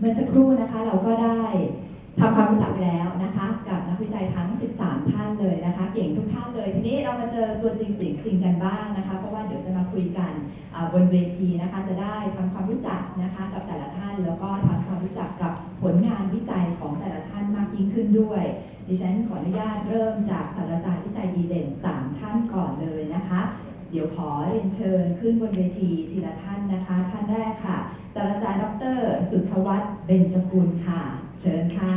เมื่อสักครู่นะคะเราก็ได้ทำความรู้จักแล้วนะคะ กับนักวิจัยทั้ง 13 ท่านเลยนะคะ เก่งทุกท่านเลย ทีนี้เรามาเจอตัวจริงสียงจริงกันบ้างนะคะ เพราะว่าเดี๋ยวจะมาคุยกันบนเวทีนะคะ จะได้ทำความรู้จักนะคะกับแต่ละท่าน แล้วก็ทำความรู้จักกับผลงานวิจัยของแต่ละท่านมากยิ่งขึ้นด้วย ดิฉันขออนุญาตเริ่มจากศาสตราจารย์วิจัยดีเด่น 3 ท่านก่อนเลยนะคะ เดี๋ยวขอเรียนเชิญขึ้นบนเวทีทีละท่านนะคะ ท่านแรกค่ะ ศาสตราจารย์ดร สุทธวัฒน์เบญจกุลค่ะ เชิญค่ะ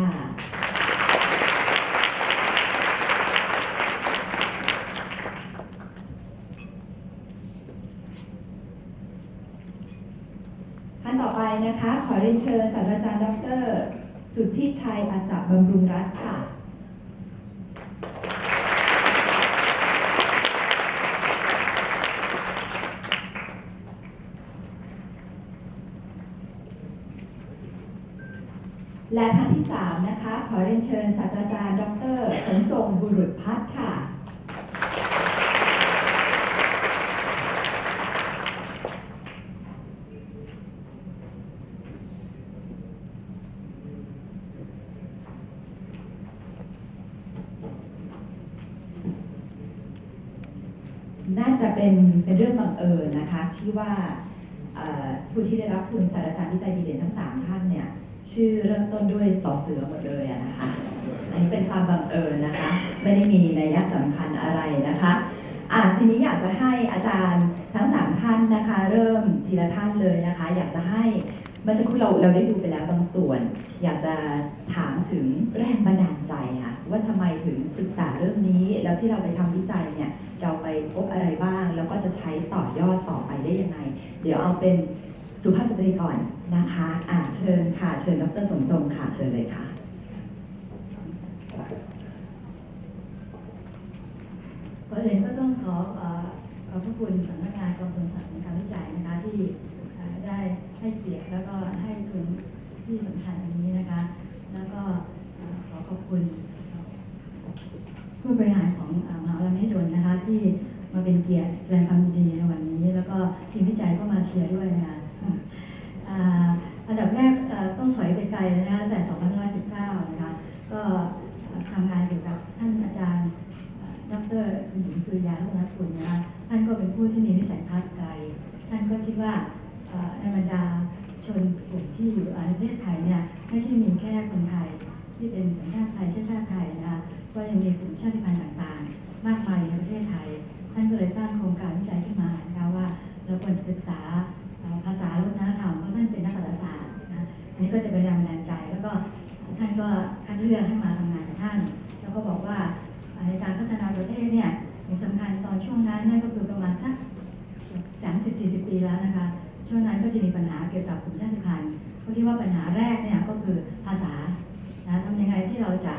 ท่านต่อไปนะคะ ขอเรียนเชิญศาสตราจารย์ดร สุทธิชัยอาสาบำรุงรัตน์ค่ะและท่านที่ 3 นะคะ ขอเรียนเชิญศาสตราจารย์ ดร สมทรงบุรุษพัฒน์ค่ะ น่าจะเป็นเป็นเรื่องบังเอิญนะคะ ที่ว่าผู้ที่ได้รับทุนศาสตราจารย์วิจัยดีเด่นทั้ง 3 ท่านเนี่ย ชื่อเริ่มต้นด้วยสอเสือหมดเลยอะนะคะ อันนี้เป็นความบังเอิญนะคะ ไม่ได้มีนัยสำคัญอะไรนะคะอะทีนี้อยากจะให้อาจารย์ทั้ง3ท่านนะคะ เริ่มทีละท่านเลยนะคะ อยากจะให้เมื่อสักครู่เราเราได้ดูไปแล้วบางส่วน อยากจะถามถึงแรงบันดาลใจค่ะว่าทำไมถึงศึกษาเรื่องนี้ แล้วที่เราไปทำวิจัยเนี่ยเราไปพบอะไรบ้าง แล้วก็จะใช้ต่อยอดต่อไปได้ยังไง เดี๋ยวเอาเป็นสุภาพสตรีก่อน นะคะอ่าเชิญค่ะ เชิญดรสมทรงค่ะ เชิญเลยค่ะ ก่อนอื่นก็ต้องขอเอ่อขอบพระคุณสำนักงานกองทุนสนับสนุนการวิจัยนะคะที่ได้ให้เกียรติแล้วก็ให้ทุนที่สำคัญอันนี้นะคะ แล้วก็ขอขอบคุณ ผู้บริหารของอมหาวิทยาลัยมหิดลนะคะที่มาเป็นเกียรติแสดงความยินดีในวันนี้ แล้วก็ทีมวิจัยก็มาเชียร์ด้วยนะคะ อันดับแรกต้องถอยไปไกลเลยนะคะตั้งแต่ 2519 นะคะ ก็ทำงานเกี่ยวกับท่านอาจารย์ดรคุณหญิงสุริยาลัตนกุลนะคะ ท่านก็เป็นผู้ที่มีวิสัยทัศน์ไกล ท่านก็คิดว่าในบรรดาชนกลุ่มที่อยู่ในประเทศไทยเนี่ยไม่ใช่มีแค่คนไทยที่เป็นสัญชาติไทยเชื้อชาติไทยนะคะก็ยังมีกลุ่มชาติพันธุ์ต่างๆ มากมายในประเทศไทย ท่านก็เลยตั้งโครงการวิจัยขึ้นมานะคะว่าเราควรศึกษา ภาษาวัฒนธรรมเพราะท่านเป็นนักภาษาศาสตร์นะอันนี้ก็จะเป็นแรงบันดาลใจ แล้วก็ท่านก็คัดเลือกให้มาทำงานกับท่าน แล้วก็บอกว่าในการพัฒนาประเทศเนี่ยสิ่งสำคัญตอนช่วงนั้นนั่นก็คือประมาณสักสามสิบสี่สิบปีแล้วนะคะ ช่วงนั้นก็จะมีปัญหาเกี่ยวกับกลุ่มชาติพันธุ์เขาคิดว่าปัญหาแรกเนี่ยก็คือภาษานะทำยังไงที่เราจะ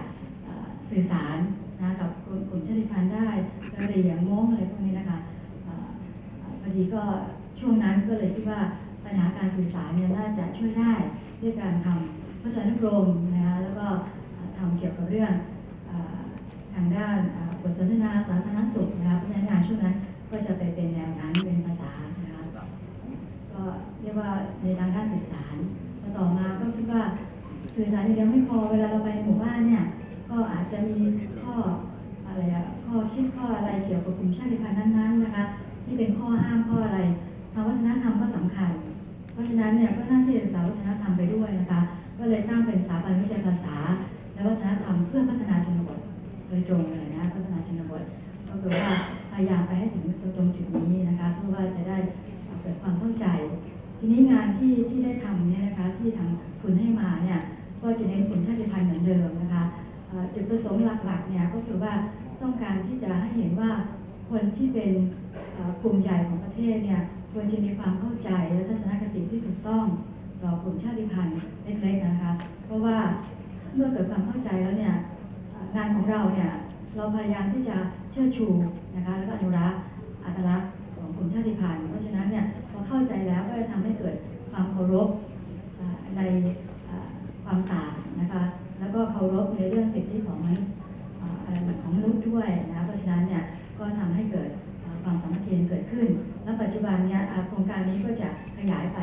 สื่อสารนะกับกลุ่มชาติพันธุ์ได้กะเหรี่ยงม้งอะไรพวกนี้นะคะพอดีก็ ช่วงนั้นก็เลยคิดว่าปัญหาการสื่อสารเนี่ยน่าจะช่วยได้ด้วยการทำพจนานุกรมนะคะแล้วก็ทำเกี่ยวกับเรื่องอทางด้านบทสนทนาสาธารณสุขนะคะเพราะฉะนั้นงานช่วงนั้นก็จะไปเป็นแนวนั้นเป็นภาษานะคะก็เรียกว่าในทางด้านสื่อสารพอต่อมาก็คิดว่าสื่อสารอย่างเดียวไม่พอเวลาเราไปหมู่บ้านเนี่ยก็อาจจะมีข้ออะไรอะข้อคิดข้ออะไรเกี่ยวกับกลุ่มชาติพันธุ์นั้นๆนะคะที่เป็นข้อห้ามข้ออะไร ทางวัฒนธรรมก็สำคัญ เพราะฉะนั้นเนี่ยก็น่าที่จะศึกษาวัฒนธรรมไปด้วยนะคะ ก็เลยตั้งเป็นสถาบันวิจัยภาษา และวัฒนธรรมเพื่อพัฒนาชนบทโดยตรงเลยนะพัฒนาชนบทก็คือว่าพยายามไปให้ถึงตรงจุดนี้นะคะเพื่อว่าจะได้เกิดความเข้าใจ ทีนี้งานที่ที่ได้ทำเนี่ยนะคะที่ทางทุนให้มาเนี่ยก็จะเน้นกลุ่มชาติพันธุ์เหมือนเดิมนะคะจุดประสงค์หลักๆเนี่ยก็คือว่าต้องการที่จะให้เห็นว่าคนที่เป็นกลุ่มใหญ่ของประเทศเนี่ย ควรจะมีความเข้าใจและทัศนคติที่ถูกต้องต่อกลุ่มชาติพันธุ์เล็กๆนะคะ เพราะว่าเมื่อเกิดความเข้าใจแล้วเนี่ยงานของเราเนี่ยเราพยายามที่จะเชิดชูนะคะแล้วก็อนุรักษ์อัตลักษณ์ของกลุ่มชาติพันธุ์เพราะฉะนั้นเนี่ยพอเข้าใจแล้วก็จะทำให้เกิดความเคารพในความต่างนะคะแล้วก็เคารพในเรื่องสิทธิของอะไรของมนุษย์ด้วยนะเพราะฉะนั้นเนี่ยก็ทำให้เกิด ความสามัคคีเกิดขึ้น และปัจจุบันเนี่ยอ่าโครงการนี้ก็จะขยายไป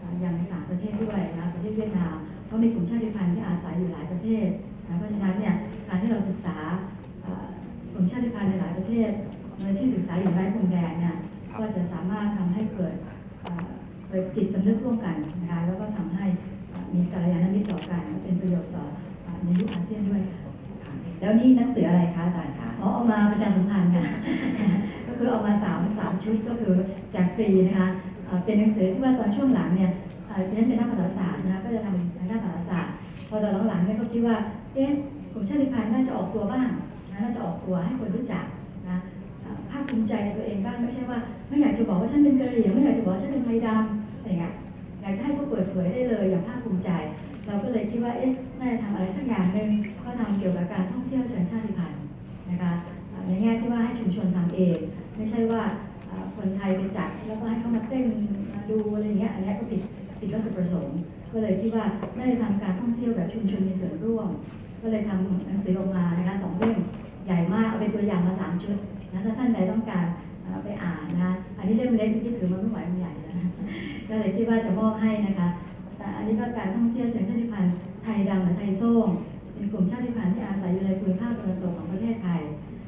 อ่ายังต่างประเทศด้วยนะประเทศเวียดนามก็มีกลุ่มชาติพันธุ์ที่อาศัยอยู่หลายประเทศนะเพราะฉะนั้นเนี่ยการที่เราศึกษาเอ่อกลุ่มชาติพันธุ์ในหลายประเทศโดยที่ศึกษาอย่างไร้พรมแดนเนี่ยก็จะสามารถทำให้เกิดเอ่อเกิดจิตสำนึกร่วมกันนะคะแล้วก็ทำให้เอ่อมีกัลยาณมิตรต่อกันและเป็นประโยชน์ต่อเอ่อในยุคอาเซียนด้วยค่ะค่ะแล้วนี่หนังสืออะไรคะอาจารย์คะอ๋อเอามาประชาสัมพันธ์ค่ะ ก็คือเอามาสามสามชุดก็คือแจกฟรีนะคะเป็นหนังสือที่ว่าตอนช่วงหลังเนี่ยเอ่อดิฉันเป็นนักภาษาศาสตร์นะคะก็จะทำทางด้านภาษาศาสตร์พอตอนหลังๆเนี่ยก็คิดว่าเอ๊ะกลุ่มชาติพันธุ์น่าจะออกตัวบ้างนะน่าจะออกตัวให้คนรู้จักนะภาคภูมิใจในตัวเองบ้างไม่ใช่ว่า ไม่อยากจะบอกว่าฉันเป็นกะเหรี่ยงไม่อยากจะบอกว่าฉันเป็นไทยดำอะไรเงี้ยอยากจะให้เขาเปิดเผยได้เลยอย่างภาคภูมิใจ เราก็เลยคิดว่าเอ๊ะน่าจะทำอะไรสักอย่างหนึ่งก็ทำเกี่ยวกับการท่องเที่ยวเชิงชาติพันธุ์นะคะในแง่ที่ว่าให้ชุมชนทำเอง ไม่ใช่ว่าคนไทยไปจัดแล้วก็ให้เขามาเต้นมาดูอะไรเงี้ยอันนี้ก็ผิดผิดวัตถุประสงค์ ก็เลยคิดว่าน่าจะทำการท่องเที่ยวแบบชุมชนมีส่วนร่วม ก็เลยทำหนังสือออกมานะคะสองเล่มใหญ่มากเอาเป็นตัวอย่างมาสามชุดนะถ้าท่านใดต้องการไปอ่านนะอันนี้เล่มเล็กที่ถือมันไม่ไหวมันใหญ่แล้วนะก็เลยคิดว่าจะมอบให้นะคะแต่อันนี้ก็การท่องเที่ยวเชิงชาติพันธุ์ไทยดำหรือไทยส้มเป็นกลุ่มชาติพันธุ์ที่อาศัยอยู่ในภูมิภาคตะวันตกของประเทศไทย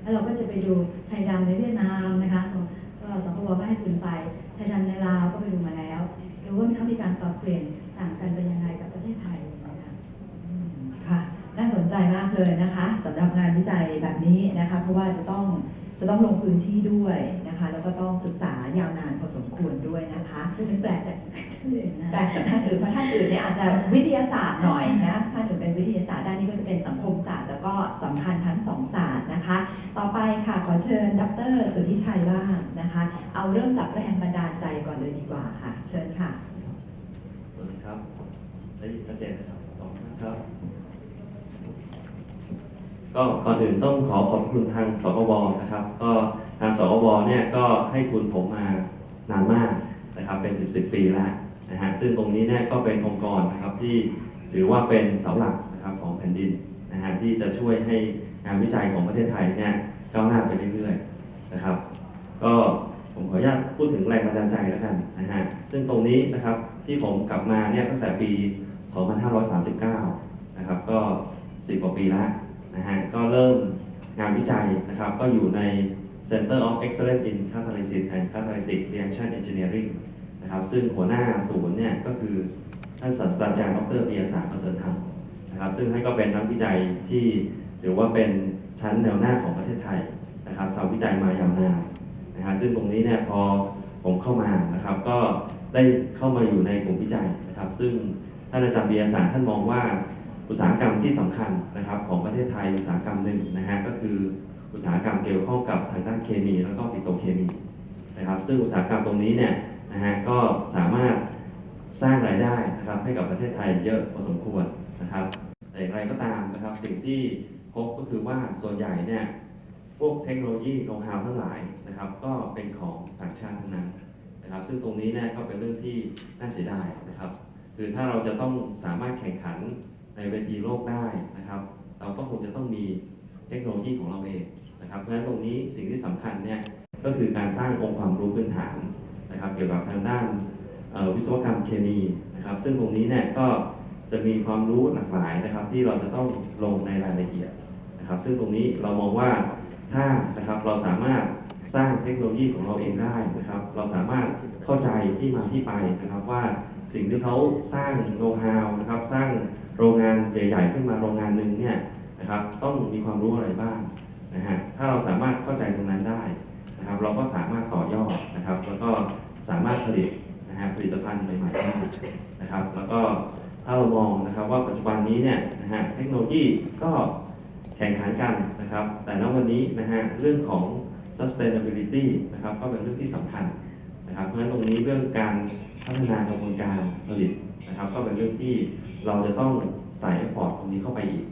แล้วเราก็จะไปดูไทยดำในเวียดนามนะคะก็สพวก็ให้ทุนไป ไทยดำในลาวก็ไปดูมาแล้วดูว่าเขามีการปรับเปลี่ยนต่างกันเป็นยังไงกับประเทศไทยนะคะอืมค่ะน่าสนใจมากเลยนะคะสำหรับงานวิจัยแบบนี้นะคะเพราะว่าจะต้องจะต้องลงพื้นที่ด้วยนะคะ แล้วก็ต้องศึกษายาวนานพอสมควรด้วยนะคะคือเป็นแปลกจากที่อื่นนะแต่จากท่านอื่นเพราะท่านอื่นเนี่ยอาจจะวิทยาศาสตร์หน่อยนะท่านอื่นเป็นวิทยาศาสตร์ด้านนี้ก็จะเป็น ก็สำคัญทั้งสองศาสตร์นะคะ ต่อไปค่ะขอเชิญดรสุทธิชัยบ้างนะคะ เอาเริ่มจากแรงบันดาลใจก่อนเลยดีกว่าค่ะ เชิญค่ะสวัสดีครับได้ยินชัดเจนนะครับขอบคุณครับ ก็ก่อนอื่นต้องขอขอบคุณทางสกบนะครับ ก็ทางสกบเนี่ยก็ให้ทุนผมมานานมากนะครับเป็น 10 10ปีแล้วนะฮะซึ่งตรงนี้เนี่ยก็เป็นองค์กรนะครับที่ถือว่าเป็นเสาหลักนะครับของแผ่นดิน นะฮะที่จะช่วยให้งานวิจัยของประเทศไทยเนี่ยก้าวหน้าไปเรื่อยๆนะครับ ก็ผมขออนุญาตพูดถึงแรงบันดาลใจแล้วกันนะฮะซึ่งตรงนี้นะครับที่ผมกลับมาเนี่ยตั้งแต่ปี 2539 นะครับ ก็ 10 กว่าปีแล้วนะฮะก็เริ่มงานวิจัยนะครับ ก็อยู่ใน Center of Excellence in Catalysis and Catalytic Reaction Engineering นะครับ ซึ่งหัวหน้าศูนย์เนี่ยก็คือท่านศาสตราจารย์ดรปียศักดิ์ประเสริฐธรรม นะครับ ซึ่งท่านก็เป็นนักวิจัยที่ถือว่าเป็นชั้นแนวหน้าของประเทศไทยนะครับทำวิจัยมายาวนานนะฮะซึ่งตรงนี้เนี่ยพอผมเข้ามานะครับ ก็ได้เข้ามาอยู่ในกลุ่มวิจัยนะครับ ซึ่งท่านอาจารย์เบียสารท่านมองว่าอุตสาหกรรมที่สำคัญนะครับของประเทศไทยอุตสาหกรรมหนึ่งนะฮะก็คืออุตสาหกรรมเกี่ยวข้องกับทางด้านเคมี แล้วก็ปิโตรเคมีนะครับ ซึ่งอุตสาหกรรมตรงนี้เนี่ยนะฮะก็สามารถสร้างรายได้นะครับให้กับประเทศไทยเยอะพอสมควร นะครับแต่อย่างไรก็ตามนะครับสิ่งที่พบก็คือว่าส่วนใหญ่เนี่ยพวกเทคโนโลยีโน้ตฮาวทั้งหลายนะครับ ก็เป็นของต่างชาติทั้งนั้นนะครับ ซึ่งตรงนี้เนี่ยก็เป็นเรื่องที่น่าเสียดายนะครับ คือถ้าเราจะต้องสามารถแข่งขันในเวทีโลกได้นะครับ เราก็คงจะต้องมีเทคโนโลยีของเราเองนะครับ เพราะฉะนั้นตรงนี้สิ่งที่สำคัญเนี่ยก็คือการสร้างองค์ความรู้พื้นฐานนะครับ เกี่ยวกับทางด้านวิศวกรรมเคมีนะครับ ซึ่งตรงนี้เนี่ยก็ จะมีความรู้หลากหลายนะครับ ที่เราจะต้องลงในรายละเอียดนะครับ ซึ่งตรงนี้เรามองว่าถ้านะครับเราสามารถสร้างเทคโนโลยีของเราเองได้นะครับ เราสามารถเข้าใจที่มาที่ไปนะครับว่าสิ่งที่เขาสร้างโน้ตฮาวนะครับ สร้างโรงงานใหญ่ๆขึ้นมาโรงงานหนึ่งเนี่ยนะครับ ต้องมีความรู้อะไรบ้างนะฮะถ้าเราสามารถเข้าใจตรงนั้นได้นะครับ เราก็สามารถต่อยอดนะครับ แล้วก็สามารถผลิตนะฮะผลิตภัณฑ์ใหม่ๆได้นะครับ แล้วก็ ถ้าเรามองนะครับว่าปัจจุบันนี้เนี่ยนะฮะเทคโนโลยีก็แข่งขันกันนะครับ แต่ณวันนี้นะฮะเรื่องของ sustainability นะครับก็เป็นเรื่องที่สำคัญนะครับเพราะฉะนั้นตรงนี้เรื่องการพัฒนากระบวนการผลิตนะครับ ก็เป็นเรื่องที่เราจะต้องใส่ effort ตรงนี้เข้าไปอีก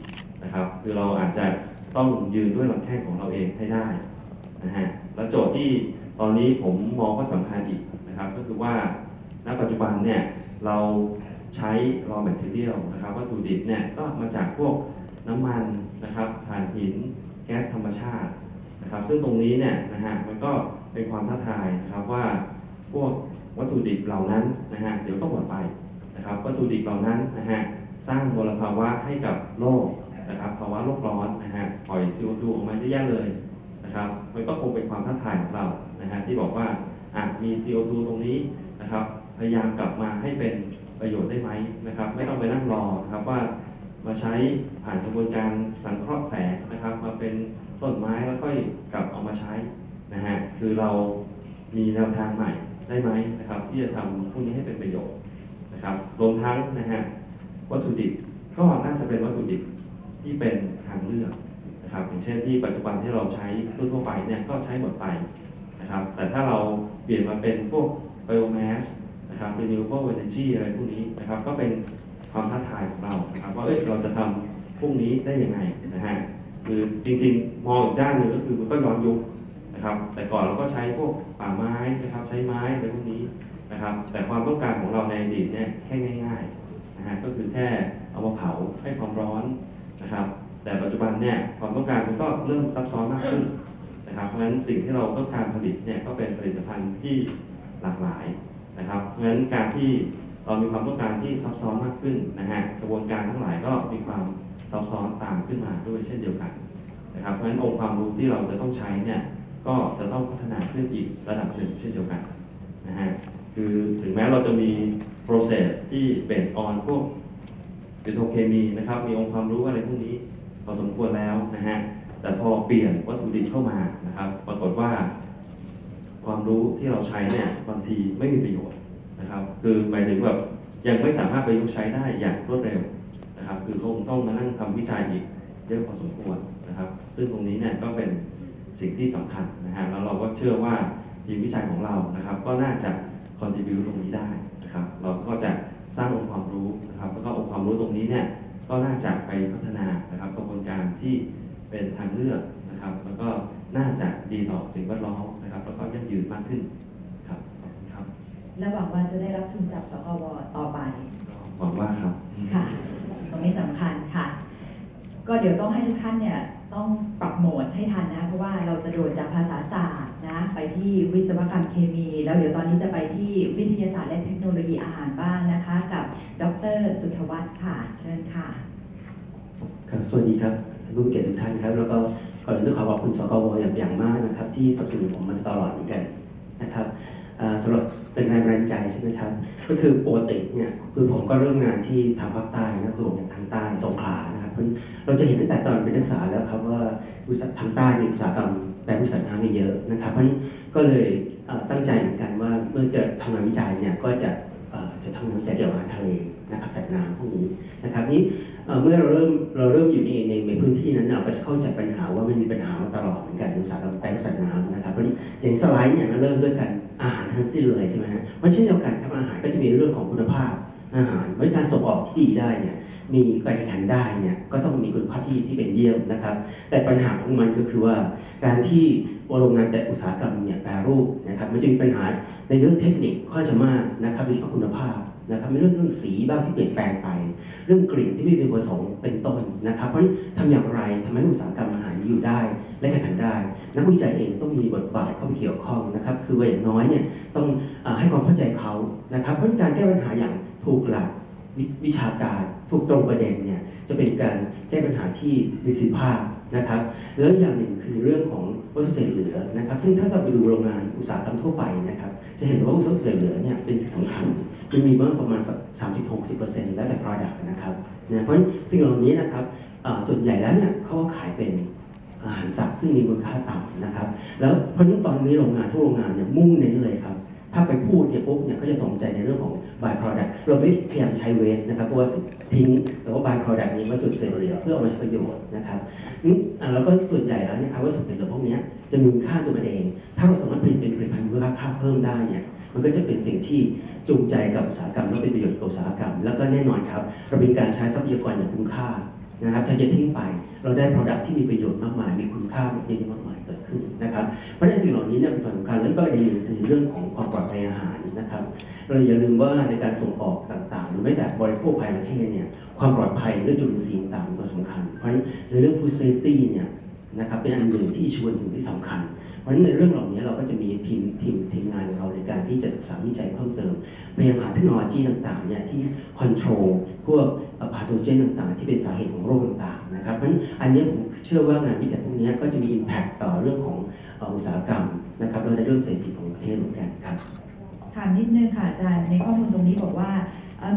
นะครับ คือเราอาจจะต้องยืนด้วยลำแข้งของเราเองให้ได้นะฮะและโจทย์ที่ตอนนี้ผมมองว่าสำคัญอีกนะครับ ก็คือว่าณปัจจุบันเนี่ยเรา ใช้ raw material นะครับวัตถุดิบเนี่ยก็มาจากพวกน้ำมันนะครับถ่านหินแก๊สธรรมชาตินะครับ ซึ่งตรงนี้เนี่ยนะฮะมันก็เป็นความท้าทายนะครับว่าพวกวัตถุดิบเหล่านั้นนะฮะเดี๋ยวก็หมดไปนะครับ วัตถุดิบเหล่านั้นนะฮะสร้างมลภาวะให้กับโลกนะครับภาวะโลกร้อนนะฮะปล่อย CO2 ออกมาเยอะแยะเลยนะครับ มันก็คงเป็นความท้าทายของเรานะฮะที่บอกว่าอะมี CO2 ตรงนี้นะครับ พยายามกลับมาให้เป็น ประโยชน์ได้ไหมนะครับ ไม่ต้องไปนั่งรอนะครับว่ามาใช้ผ่านกระบวนการสังเคราะห์แสงนะครับ มาเป็นต้นไม้แล้วค่อยกลับเอามาใช้นะฮะคือเรามีแนวทางใหม่ได้ไหมนะครับ ที่จะทำพวกนี้ให้เป็นประโยชน์นะครับรวมทั้งนะฮะวัตถุดิบก็น่าจะเป็นวัตถุดิบที่เป็นทางเลือกนะครับอย่างเช่นที่ปัจจุบันที่เราใช้ทั่วไปเนี่ยก็ใช้หมดไปนะครับแต่ถ้าเราเปลี่ยนมาเป็นพวก biomass นะครับ renewable energy อะไรพวกนี้นะครับ ก็เป็นความท้าทายของเรานะครับว่าเอ้ยเราจะทำพวกนี้ได้ยังไงนะฮะคือจริงๆ มองอีกด้านหนึ่งก็คือมันก็ย้อนยุคนะครับ แต่ก่อนเราก็ใช้พวกป่าไม้นะครับ ใช้ไม้อะไรพวกนี้นะครับ แต่ความต้องการของเราในอดีตเนี่ยแค่ง่ายๆนะฮะก็คือแค่เอามาเผาให้ความร้อนนะครับ แต่ปัจจุบันเนี่ยความต้องการมันก็เริ่มซับซ้อนมากขึ้นนะครับ เพราะฉะนั้นสิ่งที่เราต้องการผลิตเนี่ยก็เป็นผลิตภัณฑ์ที่หลากหลาย นะครับเพราะฉะนั้นการที่เรามีความต้องการที่ซับซ้อนมากขึ้นนะฮะกระบวนการทั้งหลายก็มีความซับซ้อนตามขึ้นมาด้วยเช่นเดียวกันนะครับเพราะฉะนั้นองค์ความรู้ที่เราจะต้องใช้เนี่ยก็จะต้องพัฒนาขึ้นอีกระดับหนึ่งเช่นเดียวกันนะฮะคือถึงแม้เราจะมี process ที่ based on พวกปิโตรเคมีนะครับมีองค์ความรู้อะไรพวกนี้พอสมควรแล้วนะฮะแต่พอเปลี่ยนวัตถุดิบเข้ามานะครับ ปรากฏว่า ความรู้ที่เราใช้เนี่ยบางทีไม่มีประโยชน์นะครับ คือหมายถึงแบบยังไม่สามารถประยุกต์ใช้ได้อย่างรวดเร็วนะครับ คือคงต้องมานั่งทำวิจัยอีกเยอะพอสมควรนะครับ ซึ่งตรงนี้เนี่ยก็เป็นสิ่งที่สำคัญนะฮะแล้วเราก็เชื่อว่าทีมวิจัยของเรานะครับ ก็น่าจะ contribute ตรงนี้ได้นะครับเราก็จะสร้างองค์ความรู้นะครับ แล้วก็องค์ความรู้ตรงนี้เนี่ยก็น่าจะไปพัฒนานะครับ กระบวนการที่เป็นทางเลือกนะครับ แล้วก็น่าจะดีต่อสิ่งแวดล้อม นะครับแล้วก็ยั่งยืนมากขึ้นครับขอบคุณครับและหวังว่าจะได้รับทุนจากสกวต่อไป ก็หวังว่าครับ ค่ะตรงนี้สำคัญค่ะ ก็เดี๋ยวต้องให้ทุกท่านเนี่ยต้องปรับโหมดให้ทันนะ เพราะว่าเราจะโดดจากภาษาศาสตร์นะ ไปที่วิศวกรรมเคมี แล้วเดี๋ยวตอนนี้จะไปที่วิทยาศาสตร์และเทคโนโลยีอาหารบ้างนะคะ กับดรสุทวัฒน์ค่ะ เชิญค่ะ ครับสวัสดีครับท่านผู้มีเกียรติทุกท่านครับ แล้วก็ ก่อนอื่นต้องขอขอบคุณสกวอย่างอย่างมากนะครับ ที่สนับสนุนผมมาตลอดเหมือนกันนะครับอ่าสำหรับเป็นแรงบันดาลใจใช่ไหมครับ ก็คือปกติเนี่ยคือผมก็เริ่มงานที่ทางภาคใต้นะคือผมเป็นทางใต้สงขลานะครับเพราะเราจะเห็นตั้งแต่ตอนเป็นนักศึกษาแล้วครับว่าอุตสาหทางใต้มีอุตสาหกรรมแปรรูปสัตว์น้ำมีเยอะนะครับเพราะนั้นก็เลยตั้งใจเหมือนกันว่าเมื่อจะทำงานวิจัยเนี่ยก็จะจะทำงานวิจัยเกี่ยวกับทะเลนะครับสัตว์น้ำพวกนี้นะครับนี้ เมื่อเราเริ่มเราเริ่มอยู่ในในในพื้นที่นั้นเราก็จะเข้าใจปัญหาว่ามันมีปัญหามาตลอดเหมือนกันในอุตสาหกรรมแปลงสัตว์น้ำนะครับเพราะอย่างสไลด์เนี่ยมันเริ่มด้วยกันอาหารทั้งสิ้นเลยใช่ไหมฮะเพราะเช่นเดียวกันครับอาหารก็จะมีเรื่องของคุณภาพอาหารเพราะการส่งออกที่ดีได้เนี่ยมีการแข่งขันได้เนี่ยก็ต้องมีคุณภาพที่ที่เป็นเยี่ยมนะครับ แต่ปัญหาของมันก็คือว่า การที่โรงงานแต่อุตสาหกรรมเนี่ยแปรรูปนะครับมันจะมีปัญหาในเรื่องเทคนิคค่อนจะมากนะครับโดยเฉพาะคุณภาพ นะครับมีเรื่องเรื่องสีบ้างที่เปลี่ยนแปลงไป เรื่องกลิ่นที่ไม่เป็นประสงค์เป็นต้นนะครับ เพราะฉะนั้นทำอย่างไรทำให้อุตสาหกรรมอาหารอยู่ได้ และแข่งขันได้ นักวิจัยเองต้องมีบทบาทเข้าไปเกี่ยวข้องนะครับ คือว่าอย่างน้อยเนี่ยต้องอให้ความเข้าใจเขานะครับเพราะการแก้ปัญหาอย่างถูกหลัก วิวิชาการถูกตรงประเด็นเนี่ยจะเป็นการแก้ปัญหาที่มีประสิทธิภาพนะครับ แล้วอย่างหนึ่งคือเรื่องของวัสดุเศษเหลือนะครับ ซึ่งถ้าเราไปดูโรงงานอุตสาหกรรมทั่วไปนะครับ จะเห็นว่าวัสดุเศษเหลือเนี่ยเป็นสิ่งสำคัญมันมีมากประมาณสัก30-60%แล้วแต่ product นะครับนะเพราะสิ่งเหล่านี้นะครับส่วนใหญ่แล้วเนี่ยเขาก็ขายเป็นอาหารสัตว์ซึ่งมีมูลค่าต่ำนะครับ แล้วเพราะฉะนั้นตอนนี้โรงงานทุกโรงงานเนี่ยมุ่งเน้นเลยครับ ถ้าไปพูดเนี่ยปุ๊บเนี่ยก็จะสนใจในเรื่องของ by product เราไม่พยายามใช้ waste นะครับเพราะว่าทิ้งแต่ว่า by product นี้มาสุดเศษเหลือเพื่อเอามาใช้ประโยชน์นะครับนี่แล้วก็ส่วนใหญ่แล้วนะครับว่าสุดเศษเหลือพวกนี้จะมีค่าตัวมันเอง ถ้าเราสามารถผลิตเป็นผลิตภัณฑ์มูลค่าเพิ่มได้เนี่ยมันก็จะเป็นสิ่งที่จูงใจกับอุตสาหกรรมและเป็นประโยชน์กับอุตสาหกรรม แล้วก็แน่นอนครับเราเป็นการใช้ทรัพยากรอย่างคุ้มค่านะครับถ้าจะทิ้งไปเราได้ Product ที่มีประโยชน์มากมาย มีคุณค่าเยอะแยะมากมายเกิดขึ้นนะครับเพราะฉะนั้นสิ่งเหล่านี้เนี่ยเป็นความสำคัญแล้วก็อีกอย่างหนึ่งคือเรื่องของความปลอดภัยอาหาร นะครับ เราอย่าลืมว่าในการส่งออกต่างๆ หรือแม้แต่บริโภคภายในประเทศเนี่ยความปลอดภัยเรื่องจุลินทรีย์ต่างๆเป็นตัวสำคัญ เพราะฉะนั้นในเรื่อง food safety เนี่ยนะครับเป็นอันหนึ่งที่ชวนถึงที่สำคัญ เพราะฉะนั้นในเรื่องเหล่านี้เราก็จะมีทีมทีมทีมงานของเราในการที่จะศึกษาวิจัยเพิ่มเติมพยายามหาเทคโนโลยีต่างๆเนี่ยที่คอนโทรลพวกพาโทเจนต่างๆ ที่เป็นสาเหตุของโรคต่างๆนะครับเพราะฉะนั้นอันนี้ผมเชื่อว่างานวิจัยพวกนี้ก็จะมี Impact ต่อเรื่องของอุตสาหกรรมนะครับแล้วในเรื่องเศรษฐกิจของประเทศเหมือนกันครับ ถามนิดนึงค่ะอาจารย์ในข้อมูลตรงนี้บอกว่า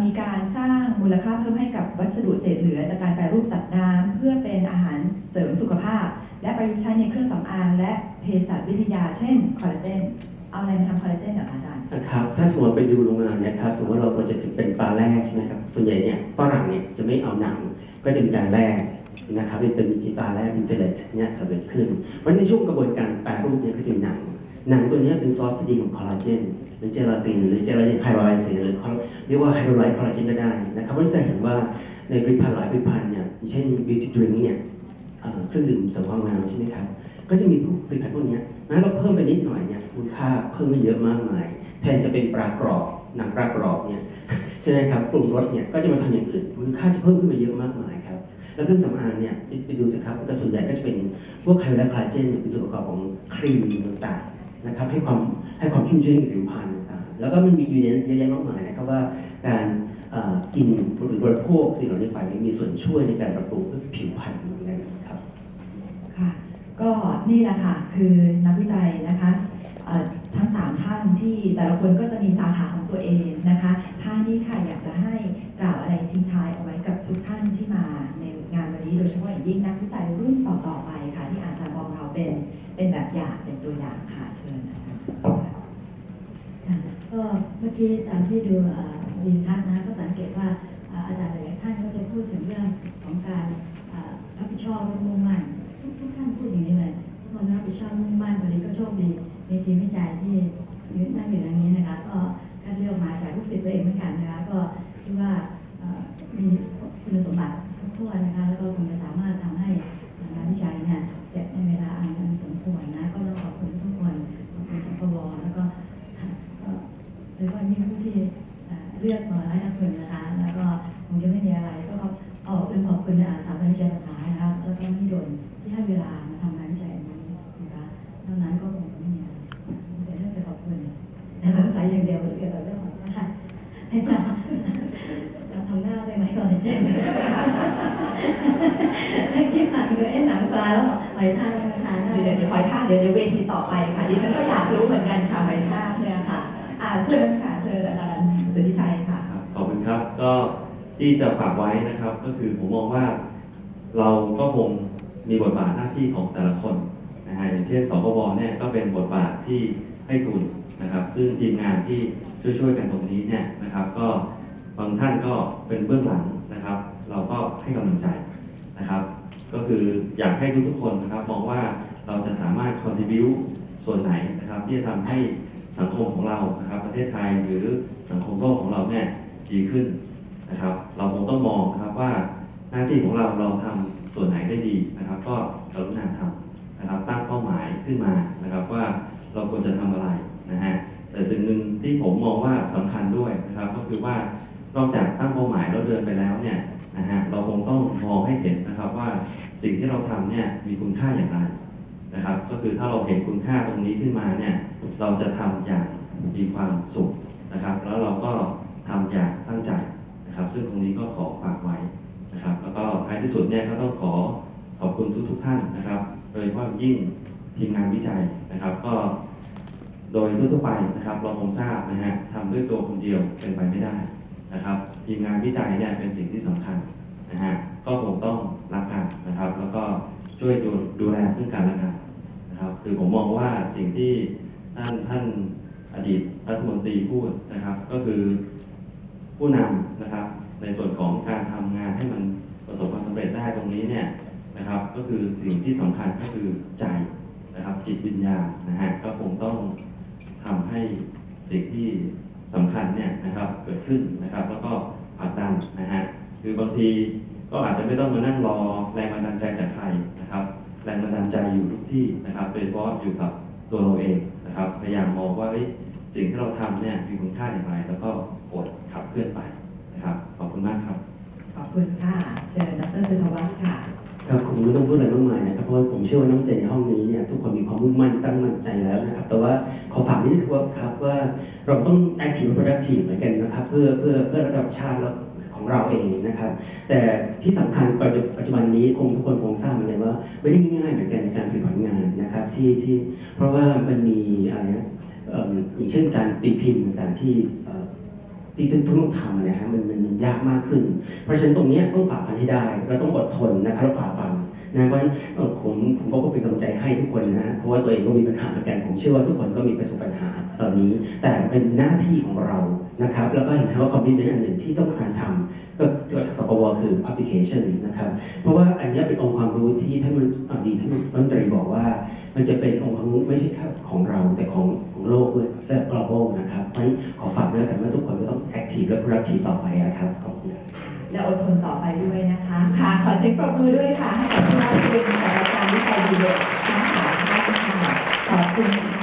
มีการสร้างมูลค่าเพิ่มให้กับวัสดุเศษเหลือจากการแปรรูปสัตว์น้ำเพื่อเป็นอาหารเสริมสุขภาพ และประยุกต์ใช้ในเครื่องสำอางและเภสัชวิทยา เช่นคอลลาเจนเอาอะไรมาทำคอลลาเจนเหรออาจารย์นะครับถ้าสมมติไปดูโรงงานนะครับสมมติเราเรจะเป็นปลาแร่ใช่ไหมครับส่วนใหญ่เนี่ยฝรั่งเนี่ยจะไม่เอาหนังก็จะมีการแร่นะครับเป็นเป็นจิปลาแร่เป็นเทเลตเนี่ยเกิดขึ้นเพราะในช่วงกระบวนการแปรรูปเนี่ยก็จะมีหนังหนังตัวเนี้ยเป็นซอสที่ดีของคอลลาเจน หรือเจลาติน หรือเจลาตินไฮโดรไลซ์หรือเรียกว่าไฮโดรไลซ์คอลลาเจนก็ได้นะครับเพราะฉะนั้นจะเห็นว่าในผลิตภัณฑ์หลายผลิตภัณฑ์เนี่ยเช่น beauty drink เนี่ยเครื่องดื่มเสริมความงามใช่ไหมครับก็จะมีผลิตภัณฑ์พวกนี้ยแม้เราเพิ่มไปนิดหน่อยเนี่ยคุณค่าเพิ่มไม่เยอะมากมาย แทนจะเป็นปลากรอบหนังปลากรอบเนี่ยใช่ไหมครับปรุงรสเนี่ยก็จะมาทำอย่างอื่นคุณค่าจะเพิ่มขึ้นมาเยอะมากมายครับแล้วเครื่องสำอางเนี่ยไปดูสิครับก็ส่วนใหญ่ก็จะเป็นพวกไฮโดรไลซ์คอลลาเจนเป็นส่วนประกอบของครีมต่างๆนะครับให้ความ ให้ความชุ่มชื้นกับผิวพรรณต่างๆแล้วก็มันมียูเนสเยอะแยะมากมายนะครับว่าการกินหรือบริโภคสิ่งเหล่านี้ไปมีส่วนช่วยในการปรับปรุงผิวพรรณเหมือนกันครับค่ะก็นี่แหละค่ะคือนักวิจัยนะคะทั้ง 3 ท่านที่แต่ละคนก็จะมีสาขาของตัวเองนะคะท่านนี้ค่ะอยากจะให้กล่าวอะไรทิ้งท้ายเอาไว้กับทุกท่านที่มาในงานวันนี้โดยเฉพาะอย่างยิ่งนักวิจัยรุ่นต่อๆไปค่ะที่อาจจะมองเราเป็นเป็นแบบอย่างเป็นตัวอย่างค่ะเชิญอาจารย์ค่ะคะ ก็เมื่อกี้ตามที่ดูวินทัศน์นะก็สังเกตว่าอาจารย์หลายๆท่านก็จะพูดถึงเรื่องของการรับผิดชอบและมุ่งมั่นทุกทุกท่านพูดอย่างนี้เลยทุกคนรับผิดชอบมุ่งมั่นวันนี้ก็โชคดีมีทีมวิจัยที่ยืนนั่งอยู่ตรงนี้นะคะก็คัดเลือกมาจากลูกศิษย์ตัวเองเหมือนกันนะคะก็คิดว่ามีคุณสมบัติครบถ้วนนะคะแล้วก็คงจะสามารถทำให้งานวิจัยเนี่ยเสร็จในเวลาอันสมควรนะก็ต้องขอบคุณทุกคนขอบคุณสปวแล้วก็ โดยเฉพาะยิ่งผู้ที่เอ่อเลือกมาให้นักเรียนนะคะ แล้วก็คงจะไม่มีอะไรก็ขอบคุณขอบคุณอาสาบริจาคฐานนะคะแล้วก็พี่ดนที่ให้เวลามาทำงานวิจัยนี้นะคะนอกนั้นก็คงไม่มีอะไรแต่ถ้าจะขอบคุณแต่สงสัยอย่างเดียวเกี่ยวกับเรื่องของนะคะให้ทราบเราทำหน้าได้ไหมก่อนเจ๊ให้คิดผ่านเลยเอ๊ะหนังปลาแล้วหอยทากนะคะเดี๋ยวเดี๋ยวหอยทากเดี๋ยวเดี๋ยวเวทีต่อไปค่ะดิฉันก็อยากรู้เหมือนกันค่ะ ค่ะอ่าเชิญค่ะเชิญอาจารย์สุทธิชัยค่ะ ครับขอบคุณครับก็ที่จะฝากไว้นะครับ ก็คือผมมองว่าเราก็คงมีบทบาทหน้าที่ของแต่ละคนนะฮะอย่างเช่นสปวเนี่ยก็เป็นบทบาทที่ให้ทุนนะครับ ซึ่งทีมงานที่ช่วยๆกันตรงนี้เนี่ยนะครับ ก็บางท่านก็เป็นเบื้องหลังนะครับ เราก็ให้กำลังใจนะครับ ก็คืออยากให้ทุกๆคนนะครับมองว่าเราจะสามารถ contribu ส่วนไหนนะครับ ที่จะทำให้ สังคมของเรานะครับ ประเทศไทยหรือสังคมโลกของเราเนี่ยดีขึ้นนะครับ เราคงต้องมองนะครับว่าหน้าที่ของเราเราทำส่วนไหนได้ดีนะครับ ก็กรุณาทำนะครับ ตั้งเป้าหมายขึ้นมานะครับว่าเราควรจะทำอะไรนะฮะแต่สิ่งหนึ่งที่ผมมองว่าสำคัญด้วยนะครับ ก็คือว่านอกจากตั้งเป้าหมายแล้วเดินไปแล้วเนี่ยนะฮะเราคงต้องมองให้เห็นนะครับว่าสิ่งที่เราทำเนี่ยมีคุณค่าอย่างไร นะครับ ก็คือถ้าเราเห็นคุณค่าตรงนี้ขึ้นมาเนี่ยเราจะทำอย่างมีความสุขนะครับ แล้วเราก็ทำอย่างตั้งใจนะครับ ซึ่งตรงนี้ก็ขอฝากไว้นะครับ แล้วก็ท้ายที่สุดเนี่ยก็ต้องขอขอบคุณทุกๆทท่านนะครับ โดยเฉพาะยิ่งทีมงานวิจัยนะครับ ก็โดยทั่วไปนะครับเราคงทราบนะฮะทำด้วยตัวคนเดียวเป็นไปไม่ได้นะครับ ทีมงานวิจัยเนี่ยเป็นสิ่งที่สำคัญนะฮะก็คงต้องรักกันนะครับ แล้วก็ ช่วยดูดูแลซึ่งกันและกันนะครับ คือผมมองว่าสิ่งที่ท่านท่านอดีตรัฐมนตรีพูดนะครับ ก็คือผู้นำนะครับ ในส่วนของการทำงานให้มันประสบความสำเร็จได้ตรงนี้เนี่ยนะครับ ก็คือสิ่งที่สำคัญก็คือใจนะครับจิตวิญญาณนะฮะก็คงต้องทำให้สิ่งที่สำคัญเนี่ยนะครับเกิดขึ้นนะครับ แล้วก็ผลักดันนะฮะคือบางที ก็อาจจะไม่ต้องมานั่งรอแรงบันดาลใจจากใครนะครับ แรงบันดาลใจอยู่ทุกที่นะครับโดยเฉพาะอยู่กับตัวเราเองนะครับพยายามมองว่าเฮ้ยสิ่งที่เราทำเนี่ยมีคุณค่าอย่างไร แล้วก็กดขับเคลื่อนไปนะครับ ขอบคุณมากครับ ขอบคุณค่ะ เชิญดรสุทวัฒน์ค่ะครับผมไม่ต้องพูดอะไรมากมายนะครับเพราะว่าผมเชื่อว่าน้องเจนในห้องนี้เนี่ยทุกคนมีความมุ่งมั่นตั้งมั่นใจแล้วนะครับแต่ว่าขอฝากนิดนึงครับว่าครับว่าเราต้อง active และ productive เหมือนกันนะครับ เพื่อเพื่อเพื่อระดับชาติและของ เราเองนะครับ แต่ที่สำคัญปัจจุปัจจุบันนี้คงทุกคนคงทราบเหมือนกันว่าไม่ได้ง่ายๆเหมือนกันในการผลิตผลงานนะครับที่ที่เพราะว่ามันมีอะไรนะอย่างเช่นการตีพิมพ์ต่างๆที่เอ่ที่จะต้องทำนะฮะมันมันยากมากขึ้น เพราะฉะนั้นตรงนี้ต้องฝ่าฟันให้ได้เราต้องอดทนนะครับฝ่าฟันนะเพราะฉะนั้นผมผมก็เป็นกำลังใจให้ทุกคนนะเพราะว่าตัวเองก็มีปัญหาเหมือนกันผมเชื่อว่าทุกคนก็มีประสบปัญหาเหล่านี้ แต่เป็นหน้าที่ของเรา นะครับแล้วก็เห็นไหมว่าคอมมิชเมนต์อันหนึ่งที่ต้องการทำก็จากสปวคือแอปพลิเคชันนะครับเพราะว่าอันนี้เป็นองค์ความรู้ที่ท่านมันดีท่านรัฐมนตรีบอกว่า มันจะเป็นองค์ความรู้ไม่ใช่แค่ของเราแต่ของของโลกด้วยและ global นะครับเพราะฉะนั้นขอฝากด้วยกันว่าทุกคนก็ต้อง active และ productive ต่อไปนะครับขอบคุณครับและอดทนต่อไปด้วยนะคะค่ะขอเสียงปรบมือด้วยค่ะให้กับผู้รับทุนศาสตราจารย์วิจัยดีเด่นทั้งสามท่านค่ะขอบคุณ